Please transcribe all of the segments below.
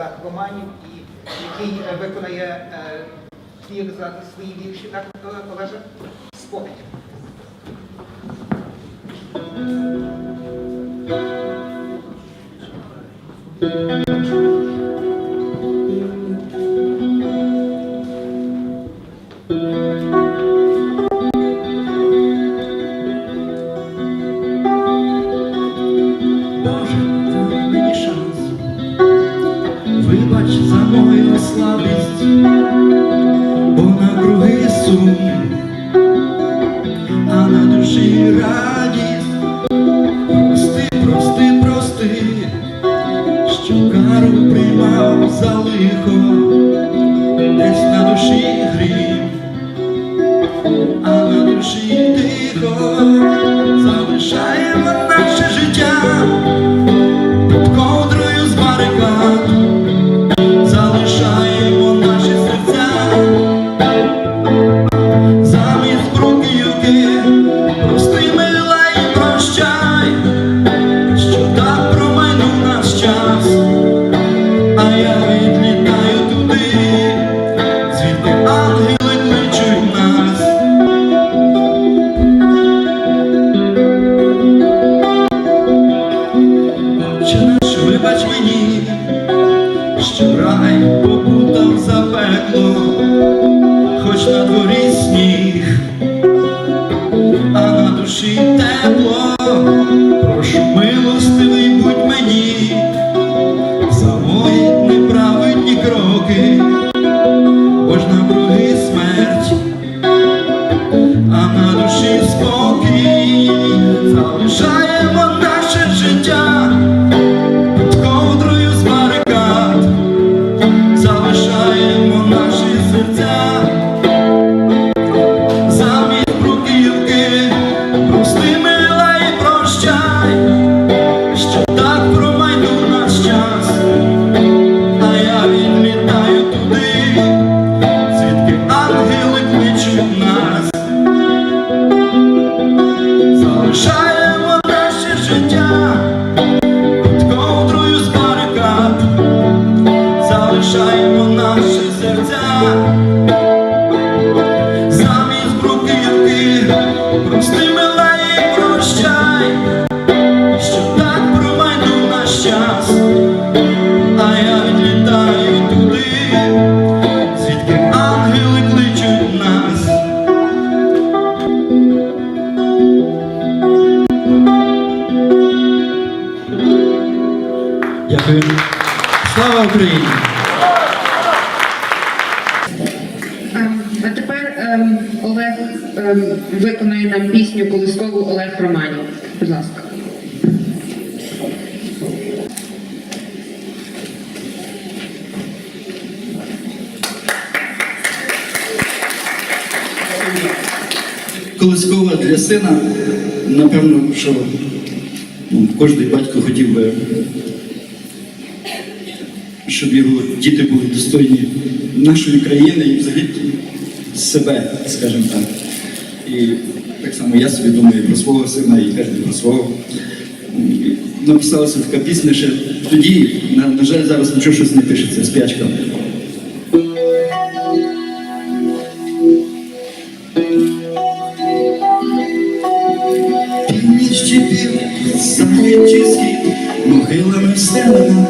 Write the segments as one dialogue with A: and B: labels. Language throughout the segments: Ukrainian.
A: Олег Романів, і який е, виконає е, твір за свої вірші, так, Оле- Олеже? Спогадів.
B: Боже, бо навкруги сум, а на душі радість. наш, вибач мені, Дякую. Слава Україні!
C: Ем, А тепер ем, Олег ем, виконає нам пісню колискову Олег Романів. Будь ласка.
B: Колискова для сина, напевно, що ну, кожен батько хотів би, щоб його діти були достойні нашої країни і взагалі себе, скажімо так. І так само я собі думаю про свого сина і кожен про свого. Написалася така пісня ще тоді, на, на жаль, зараз нічого щось не пишеться, спячка. Захід чи схід, могилами встелена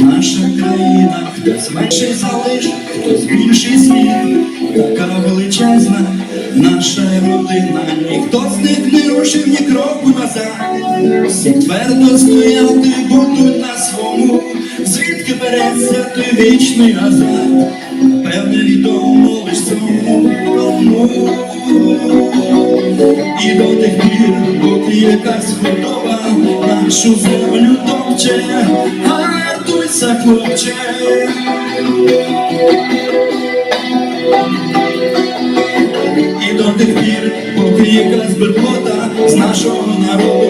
B: наша країна, хтось менший залиш, хтось більший світ, така величезна наша родина, ніхто з них не рушив ні кроку назад, всі твердо стояти будуть на свому, звідки береться той вічний азарт, певне відомо лиш цьому. І до тих пір, поки якась худоба нашу землю топче, гартуйся, хлопче. І до тих пір, поки якась бедлота з нашого народу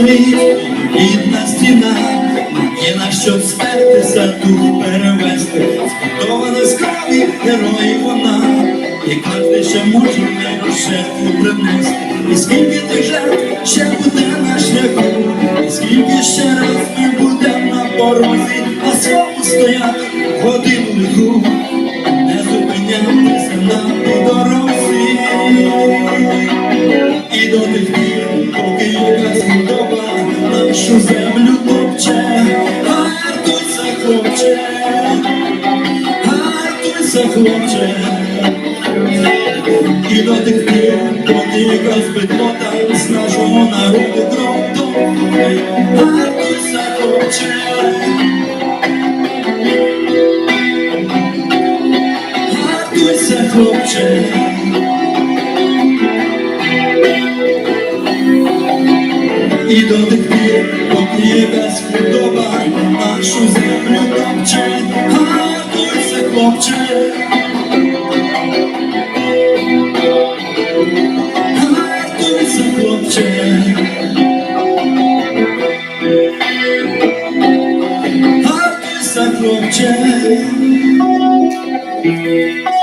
B: стоїть рідна стіна, є наш щоб спертися дух перевести. Збудована з крові героїв вона, і кожен ще може миру жертву принести. І скільки тих жертв ще буде на шляху, і скільки ще раз ми будемо на порозі, на своєму стояти годину лиху, не зупинятися на тій дорозі. І до тих і до тих пір, поки якась беднота з нашого народу кров топче, гартуйся, хлопче. Гартуйся, хлопче. І до тих пір, поки якась худоба нашу землю топче, гадуйся, хлопче. Гадуйся, хлопче.